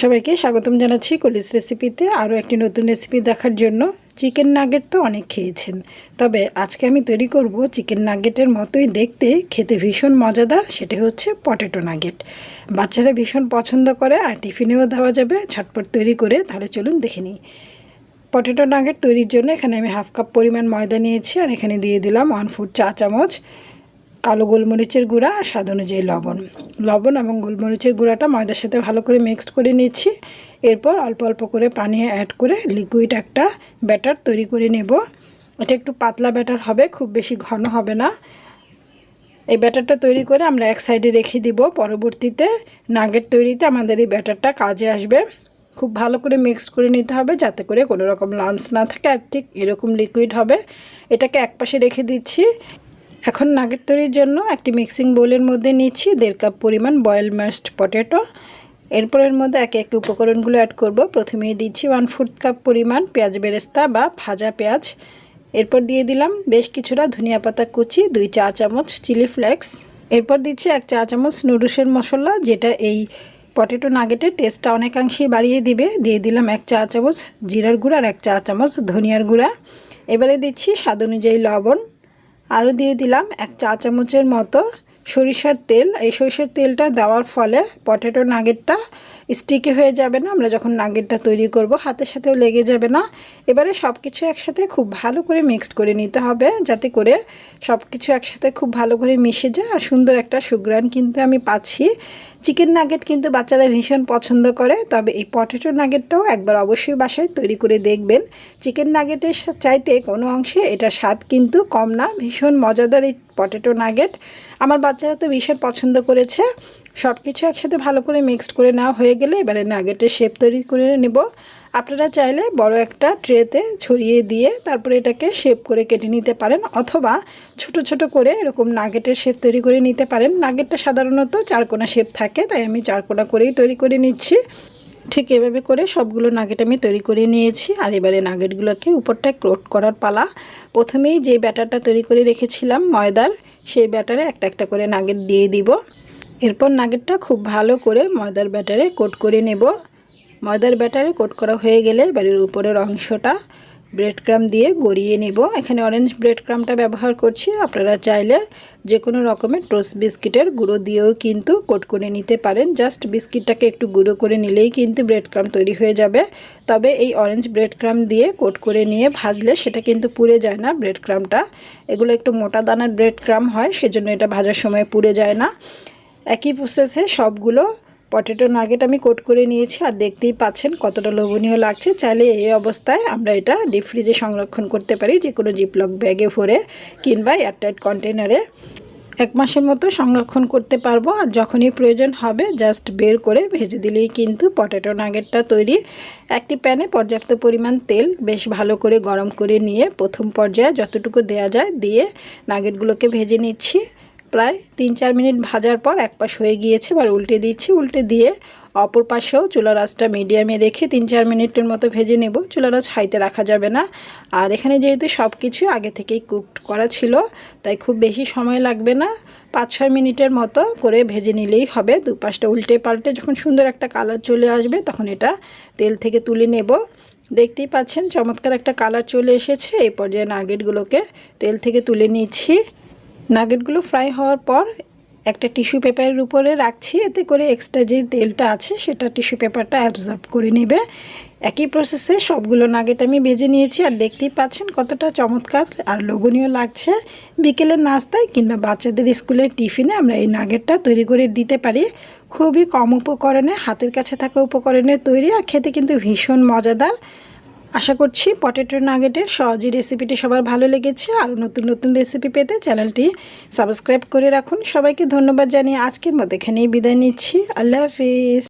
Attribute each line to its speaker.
Speaker 1: সবাইকে স্বাগতম জানাচ্ছি কলিস রেসিপিতে। আরও একটি নতুন রেসিপি দেখার জন্য চিকেন নাগেট তো অনেক খেয়েছেন। তবে আজকে আমি তৈরি করব চিকেন নাগেটের মতোই দেখতে, খেতে ভীষণ মজাদার, সেটা হচ্ছে পটেটো নাগেট। বাচ্চারা ভীষণ পছন্দ করে আর টিফিনেও দেওয়া যাবে। ঝটপট তৈরি করে তাহলে চলুন দেখে নিই। পটেটো নাগেট তৈরির জন্য এখানে আমি হাফ কাপ পরিমাণ ময়দা নিয়েছি আর এখানে দিয়ে দিলাম ওয়ান ফুট চা চামচ। কালো গোলমরিচের গুঁড়া আর স্বাদ অনুযায়ী লবণ। লবণ এবং গোলমরিচের গুঁড়াটা ময়দার সাথে ভালো করে মিক্সড করে নিচ্ছি। এরপর অল্প অল্প করে পানি অ্যাড করে লিকুইড একটা ব্যাটার তৈরি করে নেব। এটা একটু পাতলা ব্যাটার হবে, খুব বেশি ঘন হবে না। এই ব্যাটারটা তৈরি করে আমরা এক সাইডে রেখে দিব। পরবর্তীতে নাগের তৈরিতে আমাদের এই ব্যাটারটা কাজে আসবে। খুব ভালো করে মিক্স করে নিতে হবে যাতে করে কোনো রকম লামস না থাকে আর ঠিক এরকম লিকুইড হবে। এটাকে একপাশে রেখে দিচ্ছি। এখন নাগেট তৈরির জন্য একটি মিক্সিং বোলের মধ্যে নিচ্ছি দেড় কাপ পরিমাণ বয়েল ম্যাশড পটেটো। এরপর এর মধ্যে একে একে উপকরণগুলো অ্যাড করব। প্রথমেই দিচ্ছি ওয়ান ফুট কাপ পরিমাণ পেঁয়াজ বেরেস্তা বা ভাজা পেঁয়াজ। এরপর দিয়ে দিলাম বেশ কিছুটা ধনিয়া পাতা কুচি, দুই চা চামচ চিলি ফ্লেক্স। এরপর দিচ্ছি এক চা চামচ নুডলসের মশলা, যেটা এই পটেটো নাগেটের টেস্টটা অনেকাংশেই বাড়িয়ে দিবে। দিয়ে দিলাম এক চা চামচ জিরার গুঁড়া আর এক চা চামচ ধনিয়ার গুঁড়া। এবারে দিচ্ছি স্বাদ অনুযায়ী লবণ। আরও দিয়ে দিলাম এক চা চামচের মতো সরিষার তেল। এই সরিষার তেলটা দেওয়ার ফলে পটেটো নাগেটটা স্টিকি হয়ে যাবে না, আমরা যখন নাগেটটা তৈরি করব, হাতের সাথেও লেগে যাবে না। এবারে সব কিছু একসাথে খুব ভালো করে মিক্সড করে নিতে হবে, যাতে করে সব কিছু একসাথে খুব ভালো করে মিশে যায় আর সুন্দর একটা সুগ্রান কিন্তু আমি পাচ্ছি। চিকেন নাগেট কিন্তু বাচ্চারা ভীষণ পছন্দ করে, তবে এই পটেটো নাগেটটাও একবার অবশ্যই বাসায় তৈরি করে দেখবেন। চিকেন নাগেটের চাইতে কোনো অংশে এটা স্বাদ কিন্তু কম না, ভীষণ মজাদার এই পটেটো নাগেট। আমার বাচ্চারা তো ভীষণ পছন্দ করেছে। সব কিছু একসাথে ভালো করে মিক্সড করে নেওয়া হয়ে গেলে এবারে নাগেটের শেপ তৈরি করে নেব। আপনারা চাইলে বড় একটা ট্রেতে ছড়িয়ে দিয়ে তারপরে এটাকে শেপ করে কেটে নিতে পারেন অথবা ছোট ছোট করে এরকম নাগেটের শেপ তৈরি করে নিতে পারেন। নাগেটটা সাধারণত চারকোনা শেপ থাকে, তাই আমি চারকোনা করেই তৈরি করে নিচ্ছি। ঠিক এভাবে করে সবগুলো নাগেট আমি তৈরি করে নিয়েছি আর এবারে নাগেটগুলোকে উপরটা ক্রোট করার পালা। প্রথমেই যে ব্যাটারটা তৈরি করে রেখেছিলাম ময়দার, সেই ব্যাটারে একটা একটা করে নাগেট দিয়ে দিব। এরপর নাগেটটা খুব ভালো করে ময়দার ব্যাটারে কোট করে নেব। ময়দার ব্যাটারে কোট করা হয়ে গেলে বাড়ির উপরের অংশটা ব্রেড ক্রাম দিয়ে গড়িয়ে নেব। এখানে অরেঞ্জ ব্রেড ক্রামটা ব্যবহার করছি। আপনারা চাইলে যে কোনো রকমের টোস্ট বিস্কিটের গুঁড়ো দিয়েও কিন্তু কোট করে নিতে পারেন। জাস্ট বিস্কিটটাকে একটু গুঁড়ো করে নিলেই কিন্তু ব্রেড ক্রাম তৈরি হয়ে যাবে। তবে এই অরেঞ্জ ব্রেড ক্রাম দিয়ে কোট করে নিয়ে ভাজলে সেটা কিন্তু পুড়ে যায় না ব্রেড ক্রামটা। এগুলো একটু মোটা দানার ব্রেড ক্রাম হয়, সেজন্য এটা ভাজার সময় পুড়ে যায় না। একই প্রসেসে সবগুলো পটেটো নাগেট আমি কোট করে নিয়েছি আর দেখতেই পাচ্ছেন কতটা লোভনীয় লাগছে। চাইলে এই অবস্থায় আমরা এটা ডিপ ফ্রিজে সংরক্ষণ করতে পারি যে কোনো জিপলক ব্যাগে ভরে কিংবা এয়ারটাইট কন্টেনারে এক মাসের মতো সংরক্ষণ করতে পারব আর যখনই প্রয়োজন হবে জাস্ট বের করে ভেজে দিলেই কিন্তু পটেটো নাগেটটা তৈরি। একটি প্যানে পর্যাপ্ত পরিমাণ তেল বেশ ভালো করে গরম করে নিয়ে প্রথম পর্যায়ে যতটুকু দেয়া যায় দিয়ে নাগেটগুলোকে ভেজে নিচ্ছি। প্রায় তিন চার মিনিট ভাজার পর এক পাশ হয়ে গিয়েছে, এবার উল্টে দিচ্ছি। উল্টে দিয়ে অপর পাশেও চুলা রাসটা মিডিয়ামে রেখে তিন চার মিনিটের মতো ভেজে নেব। চুলা রাস হাইতে রাখা যাবে না। আর এখানে যেহেতু সব কিছু আগে থেকেই কুকড করা ছিল, তাই খুব বেশি সময় লাগবে না। পাঁচ ছয় মিনিটের মতো করে ভেজে নিলেই হবে। দুপাশটা উল্টে পাল্টে যখন সুন্দর একটা কালার চলে আসবে, তখন এটা তেল থেকে তুলে নেব। দেখতেই পাচ্ছেন, চমৎকার একটা কালার চলে এসেছে। এই পর্যায়ে নাগেটগুলোকে তেল থেকে তুলে নিচ্ছি। নাগেটগুলো ফ্রাই হওয়ার পর একটা টিস্যু পেপারের উপরে রাখছি, এতে করে এক্সট্রা যে তেলটা আছে সেটা টিস্যু পেপারটা অ্যাবজর্ব করে নেবে। একই প্রসেসে সবগুলো নাগেট আমি বেজে নিয়েছি আর দেখতেই পাচ্ছেন কতটা চমৎকার আর লোভনীয় লাগছে। বিকেলের নাস্তায় কিংবা বাচ্চাদের স্কুলের টিফিনে আমরা এই নাগেটটা তৈরি করে দিতে পারি। খুবই কম উপকরণে, হাতের কাছে থাকা উপকরণে তৈরি আর খেতে কিন্তু ভীষণ মজাদার। আশা করছি পটেটো নাগেটের সহজে রেসিপিটি সবার ভালো লেগেছে। আরও নতুন নতুন রেসিপি পেতে চ্যানেলটি সাবস্ক্রাইব করে রাখুন। সবাইকে ধন্যবাদ জানিয়ে আজকের মতো এখানেই বিদায় নিচ্ছি। আল্লাহ হাফিজ।